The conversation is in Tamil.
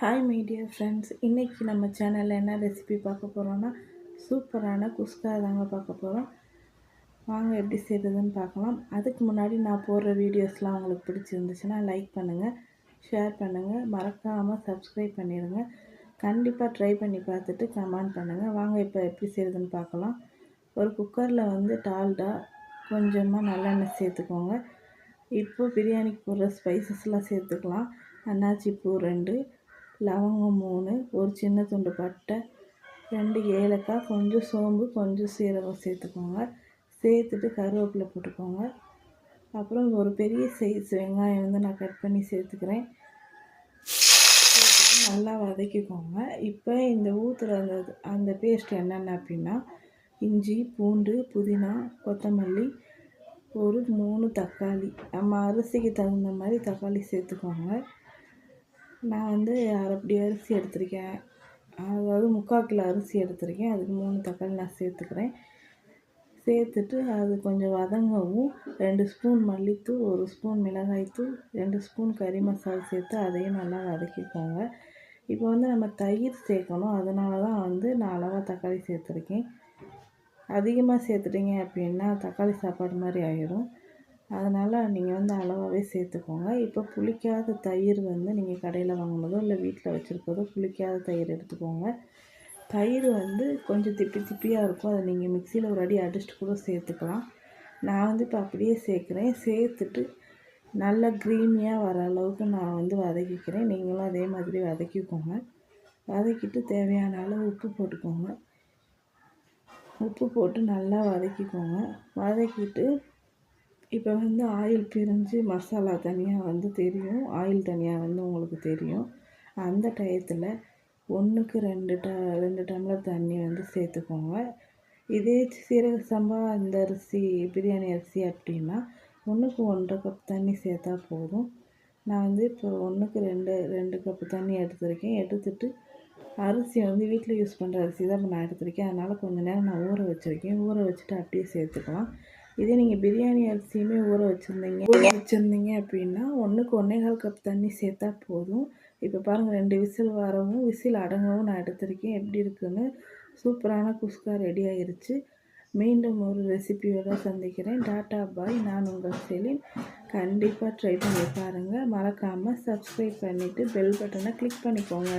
ஹாய் மை டியர் ஃப்ரெண்ட்ஸ் இன்றைக்கி நம்ம சேனலில் என்ன ரெசிபி பார்க்க போகிறோன்னா சூப்பரான குஸ்கா தாங்க பார்க்க போகிறோம் வாங்க எப்படி செய்கிறதுன்னு பார்க்கலாம். அதுக்கு முன்னாடி நான் போடுற வீடியோஸ்லாம் உங்களுக்கு பிடிச்சிருந்துச்சுன்னா லைக் பண்ணுங்கள் ஷேர் பண்ணுங்கள் மறக்காமல் சப்ஸ்கிரைப் பண்ணிடுங்க. கண்டிப்பாக ட்ரை பண்ணி பார்த்துட்டு கமெண்ட் பண்ணுங்கள் வாங்க இப்போ எப்படி செய்கிறதுன்னு பார்க்கலாம். ஒரு குக்கரில் வந்து டால்டா கொஞ்சமாக நல்லெண்ணெய் சேர்த்துக்கோங்க. இப்போ பிரியாணிக்கு போடுற ஸ்பைசஸ்லாம் சேர்த்துக்கலாம். அன்னாச்சி பூ ரெண்டு லவங்கம் மூணு ஒரு சின்ன துண்டு பட்டை ரெண்டு ஏலக்காய் கொஞ்சம் சோம்பு கொஞ்சம் சீரகம் சேர்த்துக்கோங்க. சேர்த்துட்டு கருவேப்பிலை போட்டுக்கோங்க. அப்புறம் ஒரு பெரிய சைஸ் வெங்காயம் வந்து நான் கட் பண்ணி சேர்த்துக்கிறேன். சேர்த்துட்டு நல்லா வதக்கிக்கோங்க. இப்போ இந்த ஊற்றுற அந்த அந்த பேஸ்ட் என்னென்ன அப்படின்னா இஞ்சி பூண்டு புதினா கொத்தமல்லி ஒரு மூணு தக்காளி. நம்ம அரிசிக்கு தகுந்த மாதிரி தக்காளி சேர்த்துக்கோங்க. நான் வந்து அரைப்படி அரிசி எடுத்திருக்கேன். அதாவது முக்கால் கிலோ அரிசி எடுத்திருக்கேன். அதுக்கு மூணு தக்காளி நான் சேர்த்துக்கிறேன். சேர்த்துட்டு அது கொஞ்சம் வதங்கவும் ரெண்டு ஸ்பூன் மல்லித்தூள் ஒரு ஸ்பூன் மிளகாய்த்தூள் ரெண்டு ஸ்பூன் கறி மசாலா சேர்த்து அதையும் நல்லா வதக்கிக்கோங்க. இப்போ வந்து நம்ம தயிர் சேர்க்கணும். அதனால தான் வந்து நான் அளவாக தக்காளி சேர்த்துருக்கேன். அதிகமாக சேர்த்துட்டிங்க அப்படின்னா தக்காளி சாப்பாடு மாதிரி ஆகிடும் அதனால் நீங்கள் வந்து அளவாகவே சேர்த்துக்கோங்க. இப்போ புளிக்காத தயிர் வந்து நீங்கள் கடையில் வாங்கினதோ இல்லை வீட்டில் வச்சுருக்கதோ புளிக்காத தயிர் எடுத்துக்கோங்க. தயிர் வந்து கொஞ்சம் திப்பி திப்பியாக இருக்கும். அதை நீங்கள் மிக்சியில் ஒரு அடி அடிச்சுட்டு கூட சேர்த்துக்கலாம். நான் வந்து இப்போ அப்படியே சேர்க்குறேன். சேர்த்துட்டு நல்லா க்ரீமியாக வர அளவுக்கு நான் வந்து வதக்கிக்கிறேன். நீங்களும் அதே மாதிரி வதக்கிக்கோங்க. வதக்கிட்டு தேவையான அளவு உப்பு போட்டுக்கோங்க. உப்பு போட்டு நல்லா வதக்கிக்கோங்க. வதக்கிட்டு இப்போ வந்து ஆயில் பிரிஞ்சு மசாலா தனியாக வந்து தெரியும். ஆயில் தனியாக வந்து உங்களுக்கு தெரியும். அந்த டயத்தில் ஒன்றுக்கு ரெண்டு ட ரெண்டு டம்ளர் தண்ணி வந்து சேர்த்துக்கோங்க. இதே சீரக சம்பா அந்த அரிசி பிரியாணி அரிசி அப்படின்னா ஒன்றுக்கு ஒன்றரை கப் தண்ணி சேர்த்தா போதும். நான் வந்து இப்போ ஒன்றுக்கு ரெண்டு ரெண்டு கப்பு தண்ணி எடுத்திருக்கேன். எடுத்துட்டு அரிசி வந்து வீட்டில் யூஸ் பண்ணுற அரிசி தான் இப்போ நான் எடுத்திருக்கேன். அதனால் கொஞ்சம் நேரம் நான் ஊற வச்சுருக்கேன். ஊற வச்சுட்டு அப்படியே சேர்த்துக்கலாம். இதே நீங்கள் பிரியாணி அரிசியுமே ஊற வச்சுருந்தீங்க. ஊற வச்சுருந்தீங்க அப்படின்னா ஒன்றுக்கு ஒன்றேகால் கப் தண்ணி சேர்த்தா போதும். இப்போ பாருங்கள் ரெண்டு விசில் வரவும் விசில் அடங்கவும் நான் எடுத்திருக்கேன். எப்படி இருக்குன்னு சூப்பரான குஸ்கா ரெடி ஆயிருச்சு. மீண்டும் ஒரு ரெசிபியோடு சந்திக்கிறேன். Tata bye. நான் உங்கள் செலின். கண்டிப்பாக ட்ரை பண்ணி பாருங்கள் மறக்காமல் சப்ஸ்கிரைப் பண்ணிவிட்டு பெல் பட்டனை கிளிக் பண்ணிக்கோங்க.